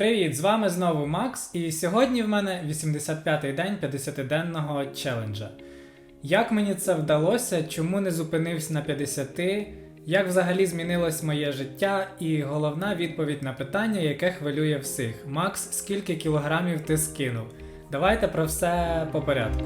Привіт, з вами знову Макс, і сьогодні в мене 85-й день 50-денного челенджа. Як мені це вдалося, чому не зупинився на 50, як взагалі змінилось моє життя, і головна відповідь на питання, яке хвилює всіх: Макс, скільки кілограмів ти скинув? Давайте про все по порядку.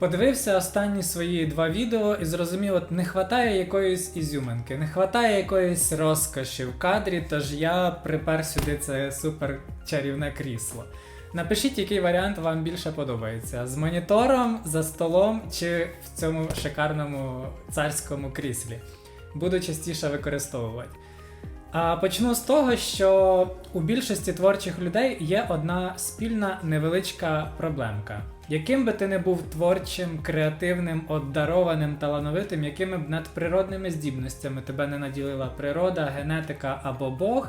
Подивився останні свої два відео і зрозумів, от не вистачає якоїсь ізюминки, не вистачає якоїсь розкоші в кадрі, тож я припер сюди це супер чарівне крісло. Напишіть, який варіант вам більше подобається: з монітором, за столом чи в цьому шикарному царському кріслі. Буду частіше використовувати. А почну з того, що у більшості творчих людей є одна спільна невеличка проблемка. Яким би ти не був творчим, креативним, обдарованим, талановитим, якими б надприродними здібностями тебе не наділила природа, генетика або Бог,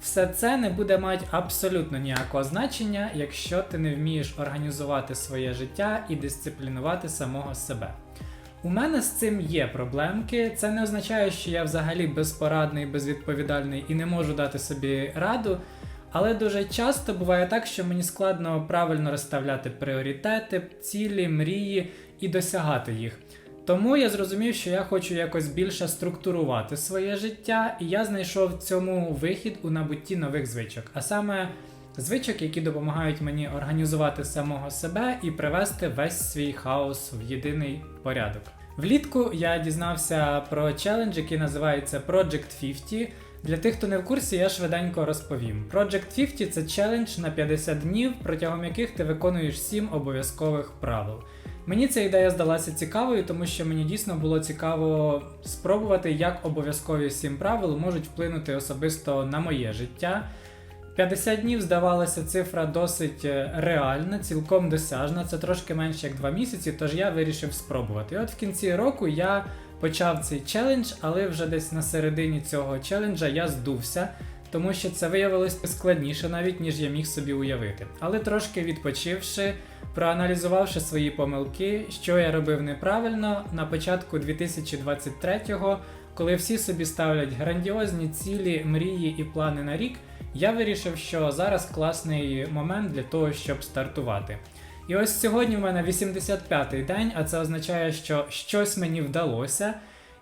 все це не буде мати абсолютно ніякого значення, якщо ти не вмієш організувати своє життя і дисциплінувати самого себе. У мене з цим є проблемки. Це не означає, що я взагалі безпорадний, безвідповідальний і не можу дати собі раду. Але дуже часто буває так, що мені складно правильно розставляти пріоритети, цілі, мрії і досягати їх. Тому я зрозумів, що я хочу якось більше структурувати своє життя, і я знайшов цьому вихід у набутті нових звичок, а саме звичок, які допомагають мені організувати самого себе і привести весь свій хаос в єдиний порядок. Влітку я дізнався про челендж, який називається Project 50. Для тих, хто не в курсі, я швиденько розповім. Project 50 це челендж на 50 днів, протягом яких ти виконуєш 7 обов'язкових правил. Мені ця ідея здалася цікавою, тому що мені дійсно було цікаво спробувати, як обов'язкові 7 правил можуть вплинути особисто на моє життя. 50 днів здавалася цифра досить е, реальна, цілком досяжна. Це трошки менше як 2 місяці, тож я вирішив спробувати. І от в кінці року я почав цей челендж, але вже десь на середині цього челенджа я здувся, тому що це виявилось складніше навіть, ніж я міг собі уявити. Але трошки відпочивши, проаналізувавши свої помилки, що я робив неправильно, на початку 2023-го, коли всі собі ставлять грандіозні цілі, мрії і плани на рік, я вирішив, що зараз класний момент для того, щоб стартувати. І ось сьогодні в мене 85-й день, а це означає, що щось мені вдалося.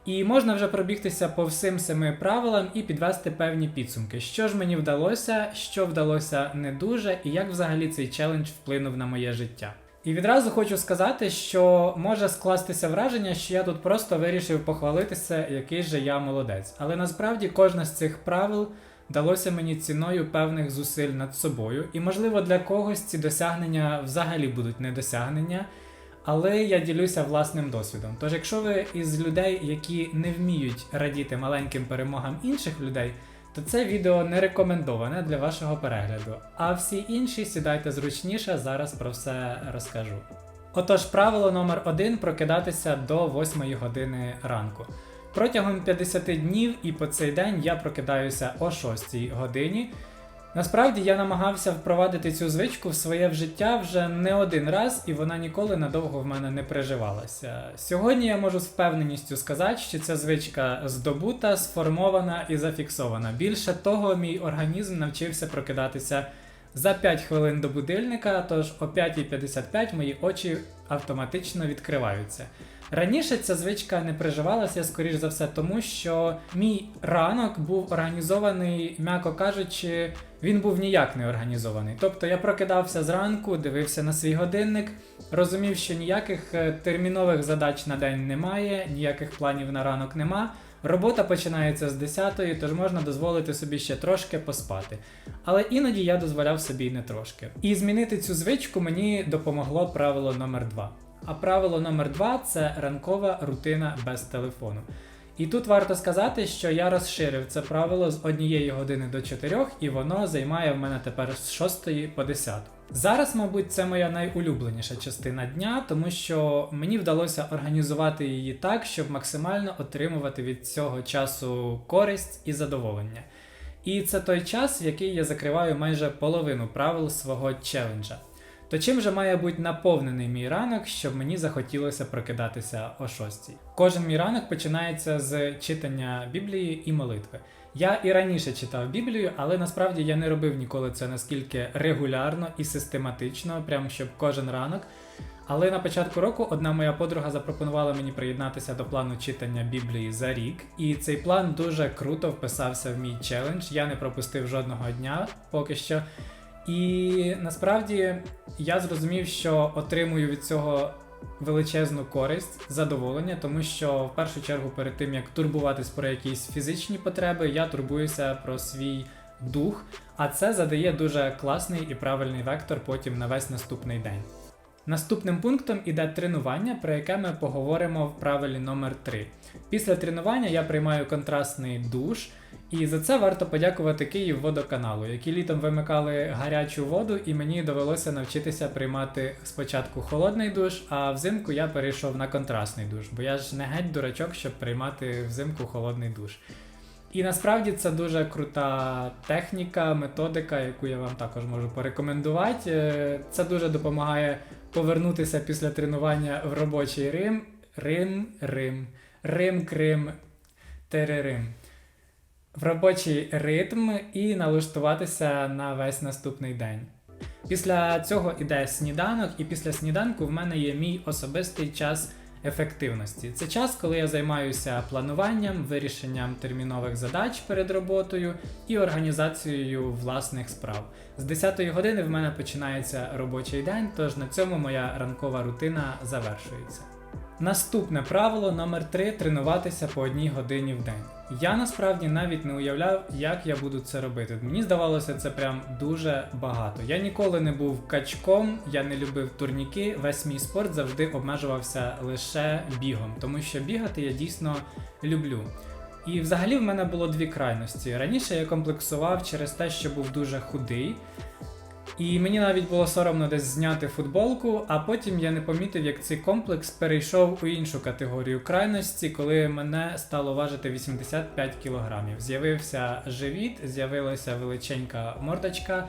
І можна вже пробігтися по всім семи правилам і підвести певні підсумки, що ж мені вдалося, що вдалося не дуже, і як взагалі цей челендж вплинув на моє життя. І відразу хочу сказати, що може скластися враження, що я тут просто вирішив похвалитися, який же я молодець. Але насправді кожне з цих правил далося мені ціною певних зусиль над собою, і можливо для когось ці досягнення взагалі будуть недосягнення. Але я ділюся власним досвідом. Тож, якщо ви із людей, які не вміють радіти маленьким перемогам інших людей, то це відео не рекомендоване для вашого перегляду. А всі інші сідайте зручніше, зараз про все розкажу. Отож, правило номер один прокидатися до 8 години ранку. Протягом 50 днів і по цей день я прокидаюся о 6 годині. Насправді я намагався впровадити цю звичку в своє життя вже не один раз, і вона ніколи надовго в мене не приживалася. Сьогодні я можу з впевненістю сказати, що ця звичка здобута, сформована і зафіксована. Більше того, мій організм навчився прокидатися за 5 хвилин до будильника, тож о 5.55 мої очі автоматично відкриваються. Раніше ця звичка не приживалася, скоріш за все, тому що мій ранок був організований, м'яко кажучи, він був ніяк не організований. Тобто я прокидався зранку, дивився на свій годинник, розумів, що ніяких е, термінових задач на день немає, ніяких планів на ранок нема. Робота починається з 10-ї, тож можна дозволити собі ще трошки поспати. Але іноді я дозволяв собі не трошки. І змінити цю звичку мені допомогло правило номер 2 а правило номер 2 це ранкова рутина без телефону. І тут варто сказати, що я розширив це правило з однієї години до 4, і воно займає в мене тепер з 6 по 10. Зараз, мабуть, це моя найулюбленіша частина дня, тому що мені вдалося організувати її так, щоб максимально отримувати від цього часу користь і задоволення. І це той час, в який я закриваю майже половину правил свого челенджа. То чим же має бути наповнений мій ранок, щоб мені захотілося прокидатися о 6? Кожен мій ранок починається з читання Біблії і молитви. Я і раніше читав Біблію, але насправді я не робив ніколи це наскільки регулярно і систематично, прям щоб кожен ранок. Але на початку року одна моя подруга запропонувала мені приєднатися до плану читання Біблії за рік, і цей план дуже круто вписався в мій челендж. Я не пропустив жодного дня поки що. І насправді я зрозумів, що отримую від цього величезну користь, задоволення, тому що в першу чергу, перед тим як турбуватись про якісь фізичні потреби, я турбуюся про свій дух, а це задає дуже класний і правильний вектор потім на весь наступний день. Наступним пунктом іде тренування, про яке ми поговоримо в правилі номер 3 Після тренування я приймаю контрастний душ, і за це варто подякувати Київ водоканалу, які літом вимикали гарячу воду, і мені довелося навчитися приймати спочатку холодний душ, а взимку я перейшов на контрастний душ, бо я ж не геть дурачок, щоб приймати взимку холодний душ. І насправді це дуже крута техніка, методика, яку я вам також можу порекомендувати. Е, Це дуже допомагає повернутися після тренування в робочий Рим. Рим, Рим, Рим, Крим, Терерим. В робочий ритм і налаштуватися на весь наступний день. Після цього іде сніданок, і після сніданку в мене є мій особистий час ефективності. Це час, коли я займаюся плануванням, вирішенням термінових задач перед роботою і організацією власних справ. З 10 години в мене починається робочий день, тож на цьому моя ранкова рутина завершується. Наступне правило номер 3 тренуватися по одній годині в день. Я насправді навіть не уявляв, як я буду це робити. Мені здавалося, це прям дуже багато. Я ніколи не був качком, я не любив турніки. Весь мій спорт завжди обмежувався лише бігом, тому що бігати я дійсно люблю. І взагалі в мене було дві крайності. Раніше я комплексував через те, що був дуже худий. І мені навіть було соромно десь зняти футболку, а потім я не помітив, як цей комплекс перейшов у іншу категорію крайності, коли мене стало важити 85 кілограмів. З'явився живіт, з'явилася величенька мордочка,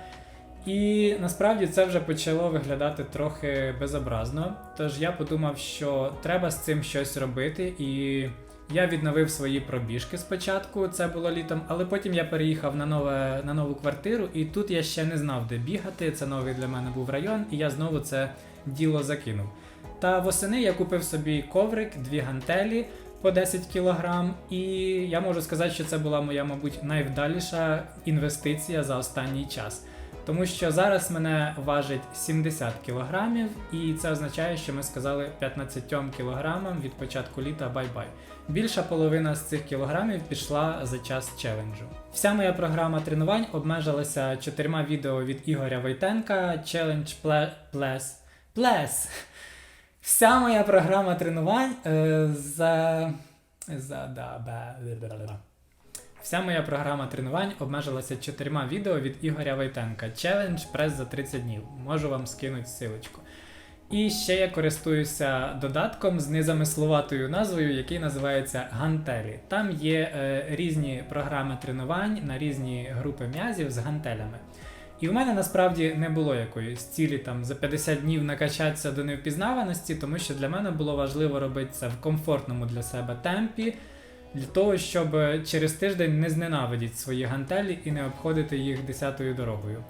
і насправді це вже почало виглядати трохи безобразно. Тож я подумав, що треба з цим щось робити і. Я відновив свої пробіжки спочатку, це було літом, але потім я переїхав на нове, на нову квартиру, і тут я ще не знав, де бігати. Це новий для мене був район, і я знову це діло закинув. Та восени я купив собі коврик, дві гантелі по 10 кг, і я можу сказати, що це була моя, мабуть, найвдаліша інвестиція за останній час. Тому що зараз мене важить 70 кілограмів, і це означає, що ми сказали 15 кілограмам від початку літа бай-бай. Більша половина з цих кілограмів пішла за час челенджу. Вся моя програма тренувань обмежилася чотирма відео від Ігоря Войтенка Challenge Pless. Pless. Вся моя програма тренувань е, за. за да, ба. Вся моя програма тренувань обмежилася чотирма відео від Ігоря Войтенка. Челендж прес за 30 днів. Можу вам скинути силочку. І ще я користуюся додатком з незамисловатою назвою, який називається Гантелі. Там є е, різні програми тренувань на різні групи м'язів з гантелями. І в мене насправді не було якоїсь цілі там за 50 днів накачатися до невпізнаваності, тому що для мене було важливо робити це в комфортному для себе темпі, для того, щоб через тиждень не зненавидіти свої гантелі і не обходити їх десятою дорогою.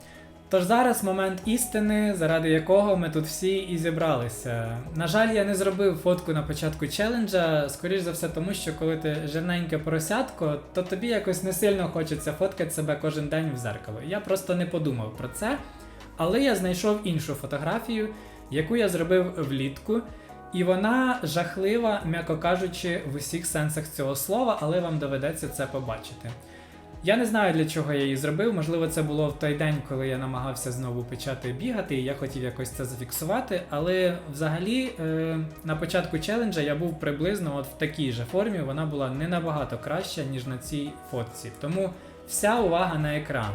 Тож зараз момент істини, заради якого ми тут всі і зібралися. На жаль, я не зробив фотку на початку челенджа, скоріш за все, тому що коли ти жирненьке поросятко, то тобі якось не сильно хочеться фоткати себе кожен день в зеркало. Я просто не подумав про це. Але я знайшов іншу фотографію, яку я зробив влітку. І вона жахлива, м'яко кажучи, в усіх сенсах цього слова, але вам доведеться це побачити. Я не знаю, для чого я її зробив. Можливо, це було в той день, коли я намагався знову почати бігати, і я хотів якось це зафіксувати. Але взагалі е, на початку челенджа я був приблизно от в такій же формі. Вона була не набагато краща, ніж на цій фотці. Тому вся увага на екран.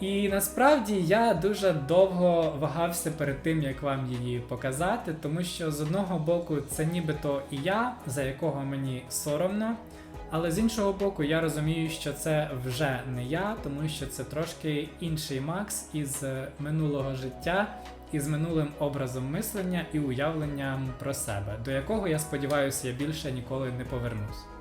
І насправді я дуже довго вагався перед тим, як вам її показати, тому що з одного боку це нібито і я, за якого мені соромно. Але з іншого боку, я розумію, що це вже не я, тому що це трошки інший Макс із минулого життя, із минулим образом мислення і уявленням про себе, до якого я сподіваюся, я більше ніколи не повернусь.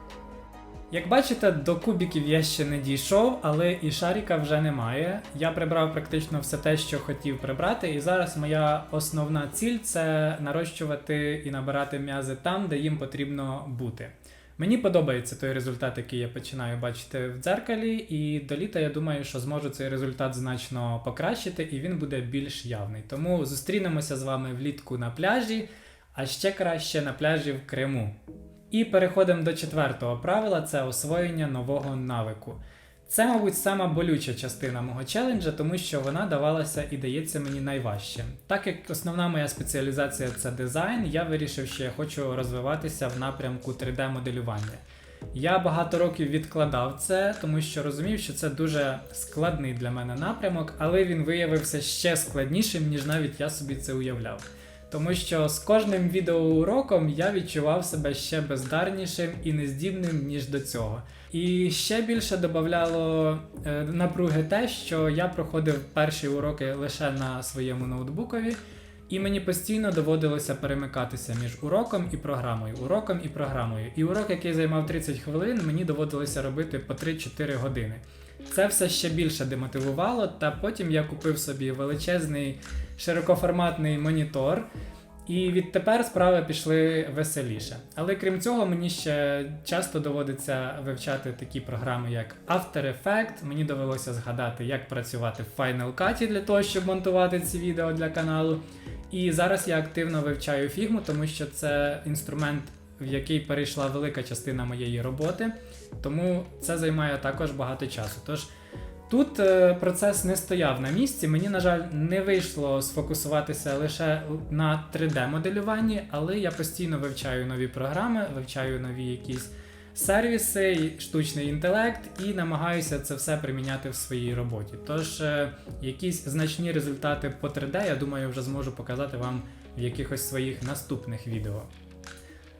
Як бачите, до кубіків я ще не дійшов, але і шаріка вже немає. Я прибрав практично все те, що хотів прибрати, і зараз моя основна ціль це нарощувати і набирати м'язи там, де їм потрібно бути. Мені подобається той результат, який я починаю бачити в дзеркалі, і до літа я думаю, що зможу цей результат значно покращити, і він буде більш явний. Тому зустрінемося з вами влітку на пляжі, а ще краще на пляжі в Криму. І переходимо до четвертого правила це освоєння нового навику. Це, мабуть, сама болюча частина мого челенджа, тому що вона давалася і дається мені найважче. Так як основна моя спеціалізація це дизайн, я вирішив, що я хочу розвиватися в напрямку 3D-моделювання. Я багато років відкладав це, тому що розумів, що це дуже складний для мене напрямок, але він виявився ще складнішим, ніж навіть я собі це уявляв. Тому що з кожним відеоуроком я відчував себе ще бездарнішим і нездібним, ніж до цього. І ще більше додавало е, напруги те, що я проходив перші уроки лише на своєму ноутбукові, і мені постійно доводилося перемикатися між уроком і програмою, уроком і програмою. І урок, який займав 30 хвилин, мені доводилося робити по 3-4 години. Це все ще більше демотивувало, та потім я купив собі величезний широкоформатний монітор. І відтепер справи пішли веселіше. Але крім цього, мені ще часто доводиться вивчати такі програми, як After Effects. Мені довелося згадати, як працювати в Final Cut для того, щоб монтувати ці відео для каналу. І зараз я активно вивчаю фігму, тому що це інструмент, в який перейшла велика частина моєї роботи. Тому це займає також багато часу. Тож Тут е, процес не стояв на місці. Мені, на жаль, не вийшло сфокусуватися лише на 3D-моделюванні, але я постійно вивчаю нові програми, вивчаю нові якісь сервіси, штучний інтелект і намагаюся це все приміняти в своїй роботі. Тож, е, якісь значні результати по 3D, я думаю, вже зможу показати вам в якихось своїх наступних відео.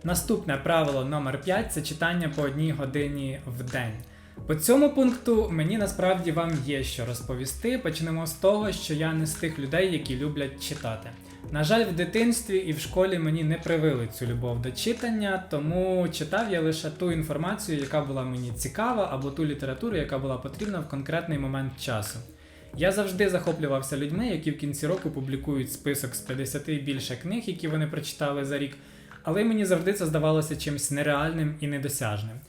Наступне правило номер 5 це читання по одній годині в день. По цьому пункту мені насправді вам є що розповісти. Почнемо з того, що я не з тих людей, які люблять читати. На жаль, в дитинстві і в школі мені не привили цю любов до читання, тому читав я лише ту інформацію, яка була мені цікава, або ту літературу, яка була потрібна в конкретний момент часу. Я завжди захоплювався людьми, які в кінці року публікують список з 50 і більше книг, які вони прочитали за рік, але мені завжди це здавалося чимось нереальним і недосяжним.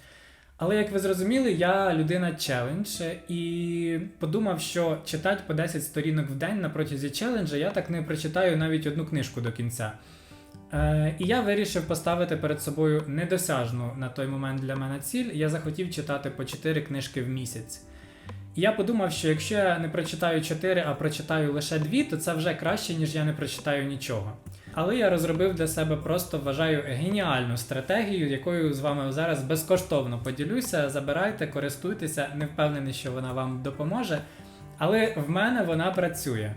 Але як ви зрозуміли, я людина челендж і подумав, що читати по 10 сторінок в день на протязі челенджа я так не прочитаю навіть одну книжку до кінця. Е, І я вирішив поставити перед собою недосяжну на той момент для мене ціль. Я захотів читати по 4 книжки в місяць. Я подумав, що якщо я не прочитаю 4, а прочитаю лише 2, то це вже краще, ніж я не прочитаю нічого. Але я розробив для себе просто вважаю геніальну стратегію, якою з вами зараз безкоштовно поділюся. Забирайте, користуйтеся, не впевнений, що вона вам допоможе. Але в мене вона працює.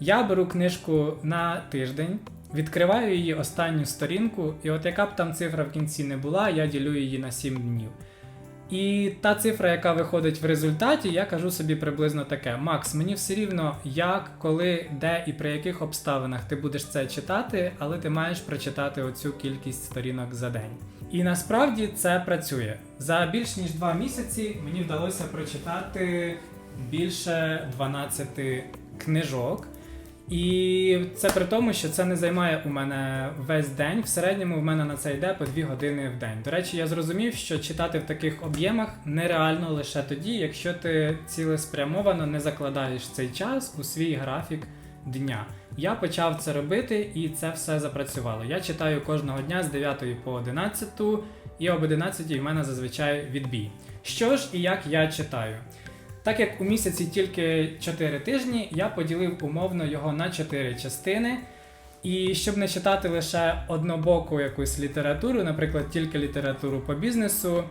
Я беру книжку на тиждень, відкриваю її останню сторінку, і от яка б там цифра в кінці не була, я ділю її на 7 днів. І та цифра, яка виходить в результаті, я кажу собі приблизно таке: Макс, мені все рівно, як, коли, де і при яких обставинах ти будеш це читати, але ти маєш прочитати оцю кількість сторінок за день. І насправді це працює. За більш ніж два місяці мені вдалося прочитати більше 12 книжок. І це при тому, що це не займає у мене весь день. В середньому в мене на це йде по 2 години в день. До речі, я зрозумів, що читати в таких об'ємах нереально лише тоді, якщо ти цілеспрямовано не закладаєш цей час у свій графік дня. Я почав це робити, і це все запрацювало. Я читаю кожного дня з 9 по 11, і об 11 в мене зазвичай відбій. Що ж і як я читаю? Так як у місяці тільки 4 тижні, я поділив умовно його на 4 частини. І щоб не читати лише однобоку якусь літературу, наприклад, тільки літературу по бізнесу,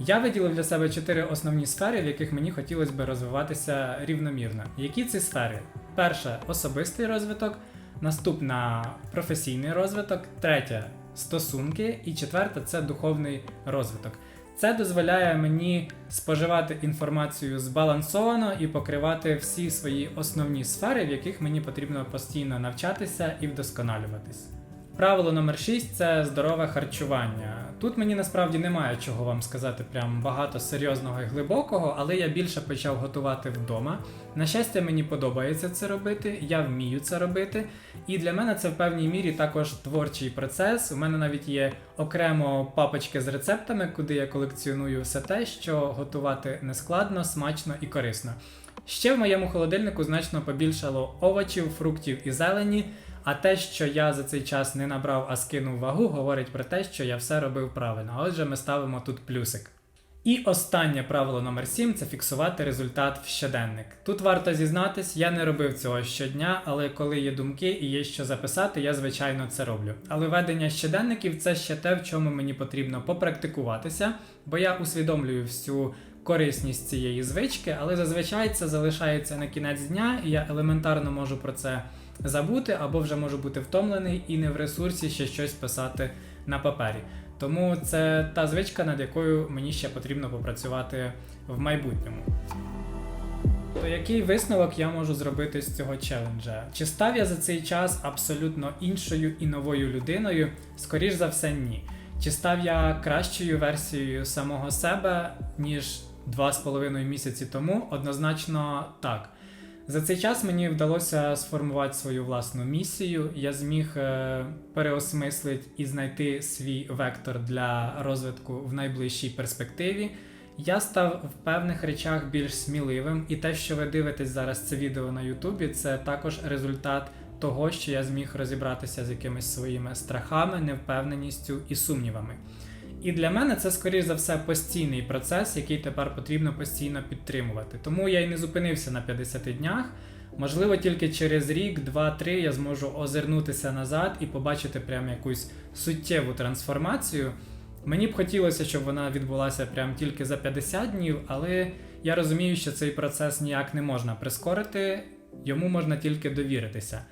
я виділив для себе 4 основні сфери, в яких мені хотілося б розвиватися рівномірно. Які ці сфери? Перша особистий розвиток, наступна професійний розвиток, третя стосунки, і четверта це духовний розвиток. Це дозволяє мені споживати інформацію збалансовано і покривати всі свої основні сфери, в яких мені потрібно постійно навчатися і вдосконалюватись. Правило номер 6 це здорове харчування. Тут мені насправді немає чого вам сказати прям багато серйозного і глибокого, але я більше почав готувати вдома. На щастя, мені подобається це робити, я вмію це робити. І для мене це в певній мірі також творчий процес. У мене навіть є окремо папочки з рецептами, куди я колекціоную все те, що готувати нескладно, смачно і корисно. Ще в моєму холодильнику значно побільшало овочів, фруктів і зелені. А те, що я за цей час не набрав, а скинув вагу, говорить про те, що я все робив правильно. Отже, ми ставимо тут плюсик. І останнє правило номер 7 це фіксувати результат в щоденник. Тут варто зізнатись, я не робив цього щодня, але коли є думки і є що записати, я звичайно це роблю. Але ведення щоденників це ще те, в чому мені потрібно попрактикуватися, бо я усвідомлюю всю корисність цієї звички, але зазвичай це залишається на кінець дня, і я елементарно можу про це забути, або вже можу бути втомлений і не в ресурсі ще щось писати на папері. Тому це та звичка, над якою мені ще потрібно попрацювати в майбутньому. То який висновок я можу зробити з цього челенджа? Чи став я за цей час абсолютно іншою і новою людиною? Скоріш за все, ні. Чи став я кращою версією самого себе, ніж два з половиною місяці тому? Однозначно так. За цей час мені вдалося сформувати свою власну місію. Я зміг е, переосмислити і знайти свій вектор для розвитку в найближчій перспективі. Я став в певних речах більш сміливим, і те, що ви дивитесь зараз це відео на Ютубі, це також результат того, що я зміг розібратися з якимись своїми страхами, невпевненістю і сумнівами. І для мене це, скоріш за все, постійний процес, який тепер потрібно постійно підтримувати. Тому я й не зупинився на 50 днях. Можливо, тільки через рік, два-три я зможу озирнутися назад і побачити прям якусь суттєву трансформацію. Мені б хотілося, щоб вона відбулася прям тільки за 50 днів, але я розумію, що цей процес ніяк не можна прискорити, йому можна тільки довіритися.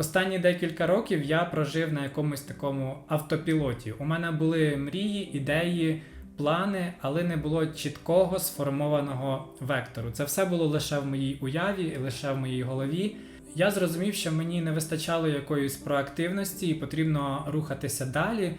Останні декілька років я прожив на якомусь такому автопілоті. У мене були мрії, ідеї, плани, але не було чіткого сформованого вектору. Це все було лише в моїй уяві, лише в моїй голові. Я зрозумів, що мені не вистачало якоїсь проактивності і потрібно рухатися далі.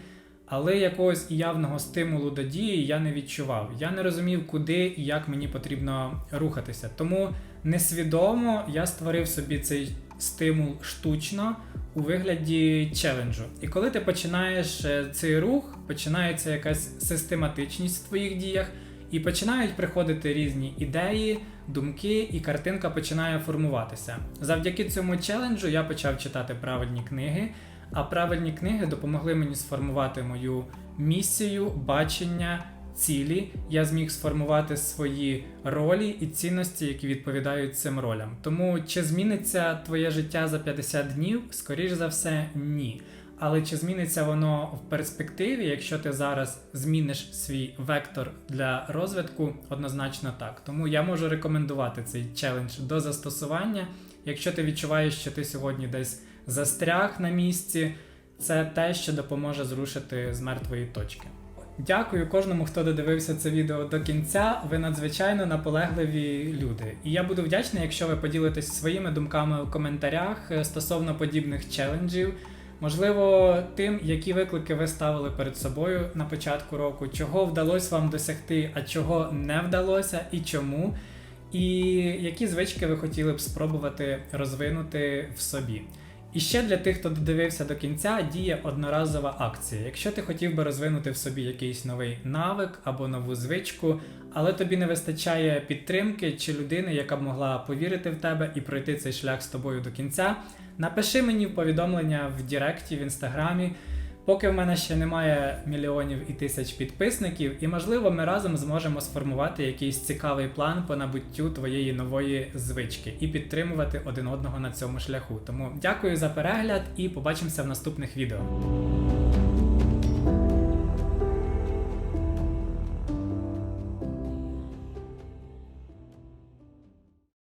Але якогось явного стимулу до дії я не відчував. Я не розумів, куди і як мені потрібно рухатися. Тому несвідомо я створив собі цей стимул штучно у вигляді челенджу. І коли ти починаєш е, цей рух, починається якась систематичність в твоїх діях, і починають приходити різні ідеї, думки, і картинка починає формуватися. Завдяки цьому челенджу я почав читати правильні книги. А правильні книги допомогли мені сформувати мою місію, бачення, цілі. Я зміг сформувати свої ролі і цінності, які відповідають цим ролям. Тому чи зміниться твоє життя за 50 днів? Скоріш за все, ні. Але чи зміниться воно в перспективі, якщо ти зараз зміниш свій вектор для розвитку? Однозначно так. Тому я можу рекомендувати цей челендж до застосування. Якщо ти відчуваєш, що ти сьогодні десь застряг на місці, це те, що допоможе зрушити з мертвої точки. Дякую кожному, хто додивився це відео до кінця. Ви надзвичайно наполегливі люди. І я буду вдячний, якщо ви поділитесь своїми думками у коментарях е, стосовно подібних челенджів. Можливо, тим, які виклики ви ставили перед собою на початку року, чого вдалося вам досягти, а чого не вдалося і чому. І які звички ви хотіли б спробувати розвинути в собі. І ще для тих, хто додивився до кінця, діє одноразова акція. Якщо ти хотів би розвинути в собі якийсь новий навик або нову звичку, але тобі не вистачає підтримки чи людини, яка б могла повірити в тебе і пройти цей шлях з тобою до кінця, напиши мені в повідомлення в Діректі в інстаграмі. Поки в мене ще немає мільйонів і тисяч підписників, і можливо ми разом зможемо сформувати якийсь цікавий план по набуттю твоєї нової звички і підтримувати один одного на цьому шляху. Тому дякую за перегляд і побачимося в наступних відео.